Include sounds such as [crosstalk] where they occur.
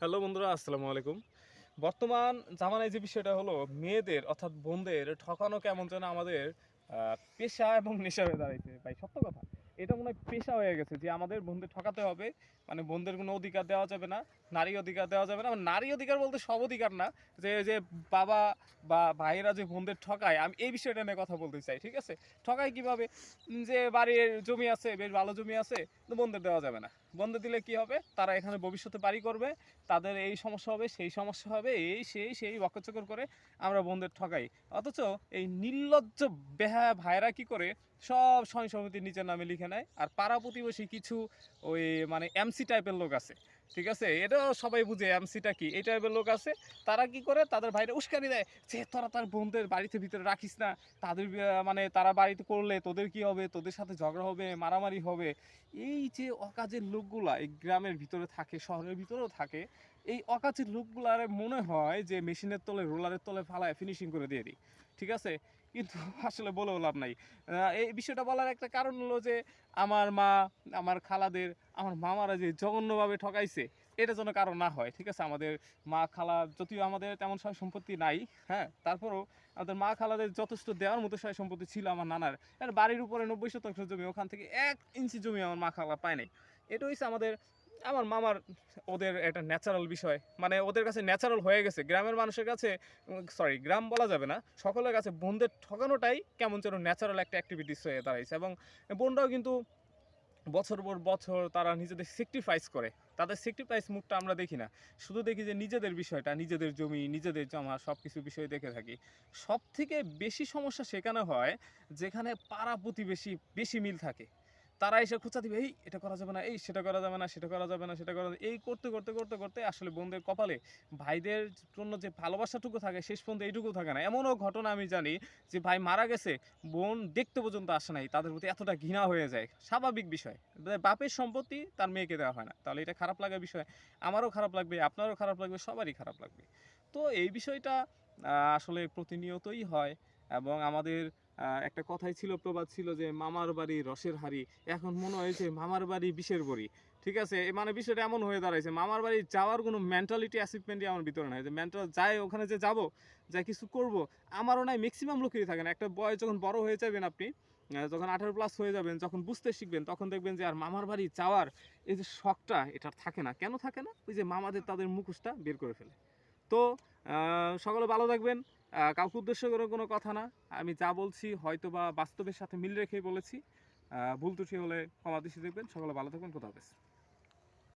Hello বন্ধুরা, আসসালামু আলাইকুম। বর্তমান জামানায় যে বিষয়টা হলো, মেয়েদের অর্থাৎ বোনদের ঠকানো কেমন যেন আমাদের পেশা এবং নেশা হয়ে দাঁড়াইছে। ভাই, সত্য কথা? এটা মনে হয় পেশা হয়ে গেছে যে আমাদের বোনদের ঠকাতে হবে। মানে বোনদের কোনো অধিকার দেওয়া যাবে না, নারী অধিকার দেওয়া যাবে না। মানে নারী অধিকার বলতে সব অধিকার না। যে যে বাবা বা ভাইয়েরা যে বোনদের ঠকায়, আমি এই বিষয়টা নিয়ে কথা বলতে চাই, ঠিক আছে? ঠকায় কীভাবে? যে বাড়ির জমি আছে, বেশ ভালো জমি আছে তো বোনদের দেওয়া যাবে না। বন্ধে দিলে কি হবে? তারা এখানে ভবিষ্যতে বাড়ি করবে, তাদের এই সমস্যা হবে, সেই সমস্যা হবে, এই, সেই সেই বকচকর করে আমরা বন্ধের ঠকাই। অথচ এই নির্লজ্জ বেহা ভাইরা কি করে? সব সমিতির নিচের নামে লিখে নেয় আর পাড়া প্রতিবেশী কিছু ওই মানে এমসি টাইপের লোক আছে, ঠিক আছে? এটাও সবাই বুঝে এমসিটা কি? এই টাইপের লোক আছে। তারা কি করে? তাদের ভাইরা উস্কানি দেয় যে, তোরা তার বোনদের বাড়িতে ভিতরে রাখিস না। তাদের মানে তারা বাড়িতে করলে তোদের কি হবে? তোদের সাথে ঝগড়া হবে, মারামারি হবে। এই যে অকাজের লোকগুলা এই গ্রামের ভিতরে থাকে, শহরের ভিতরেও থাকে, এই অকাজের লোকগুলার মনে হয় যে, মেশিনের তলে, রোলারের তলে ফালায় ফিনিশিং করে দিয়ে দিই। ঠিক আছে? কিন্তু [laughs] আসলে বলেও লাভ নাই। এই বিষয়টা বলার একটা কারণ হলো যে, আমার মা, আমার খালাদের, আমার মামারা যে জঘন্যভাবে ঠকাইছে, এটা যেন কারণ না হয়, ঠিক আছে? আমাদের মা খালা যদিও আমাদের তেমন সয় সম্পত্তি নাই হ্যাঁ? তারপরেও আমাদের মা খালাদের যথেষ্ট দেওয়ার মতো সয় সম্পত্তি ছিল আমার নানার। বাড়ির উপরে নব্বই শতাংশ জমি, ওখান থেকে এক ইঞ্চি জমি আমার মা খালা পায় নাই। এটা হচ্ছে আমাদের আমার মামার ওদের একটা ন্যাচারাল বিষয়। মানে ওদের কাছে ন্যাচারাল হয়ে গেছে। গ্রামের মানুষের কাছে সরি গ্রাম বলা যাবে না, সকলের কাছে বোনদের ঠকানোটাই কেমন যেন ন্যাচারাল একটা অ্যাক্টিভিটিস হয়ে দাঁড়াইছে। এবং বোনরাও কিন্তু বছর পর বছর তারা নিজেদের স্যাক্রিফাইস করে। তাদের স্যাক্রিফাইস মুখটা আমরা দেখি না। শুধু দেখি যে নিজেদের বিষয়টা, নিজেদের জমি, নিজেদের জমা সব কিছু বিষয় দেখে থাকি। সব থেকে বেশি সমস্যা সেখানে হয়, যেখানে পাড়া প্রতিবেশী বেশি মিল থাকে। তারা এসে খোঁচা দিবে, এই, এটা করা যাবে না, এই, সেটা করা যাবে না, সেটা করা যাবে না, সেটা করা এই করতে করতে করতে করতে আসলে বোনদের কপালে ভাইদের জন্য যে ভালোবাসাটুকু থাকে, শেষ পর্যন্ত এইটুকু থাকে না। এমনও ঘটনা আমি জানি যে ভাই মারা গেছে, বোন দেখতে পর্যন্ত আসে নাই, তাদের প্রতি এতটা ঘৃণা হয়ে যায়। স্বাভাবিক বিষয়। বাপের সম্পত্তি তার মেয়েকে দেওয়া হয় না। তাহলে এটা খারাপ লাগার বিষয়। আমারও খারাপ লাগবে, আপনারও খারাপ লাগবে, সবারই খারাপ লাগবে। তো এই বিষয়টা আসলে প্রতিনিয়তই হয় এবং আমাদের একটা কথাই ছিল, প্রবাদ ছিল যে মামার বাড়ি রসের হাড়ি। এখন মনে হয়েছে মামার বাড়ি বিষের বড়ি। ঠিক আছে? মানে বিষয়টা এমন হয়ে দাঁড়াইছে, মামার বাড়ি যাওয়ার কোনো মেন্টালিটি অ্যাচিভমেন্টই আমার ভিতরে নাই। যে মেন্টাল যাই ওখানে যে যাব যা কিছু করব, আমারও নাই ম্যাক্সিমাম লোকেরই থাকে না। একটা বয়স যখন বড় হয়ে যাবেন আপনি যখন আঠারো প্লাস হয়ে যাবেন, যখন বুঝতে শিখবেন, তখন দেখবেন যে আর মামার বাড়ি যাওয়ার এই যে শখটা, এটা থাকে না। কেন থাকে না? ওই যে মামাদের তাদের মুখোশটা বের করে ফেলে। তো সকলে ভালো থাকবেন। কাউকে উদ্দেশ্য করে কোনো কথা না। আমি যা বলছি হয়তো বা বাস্তবের সাথে মিল রেখেই বলেছি। ভুল ত্রুটি হলে ক্ষমা দৃষ্টি দেখবেন। সকলে ভালো থাকবেন। কোথাও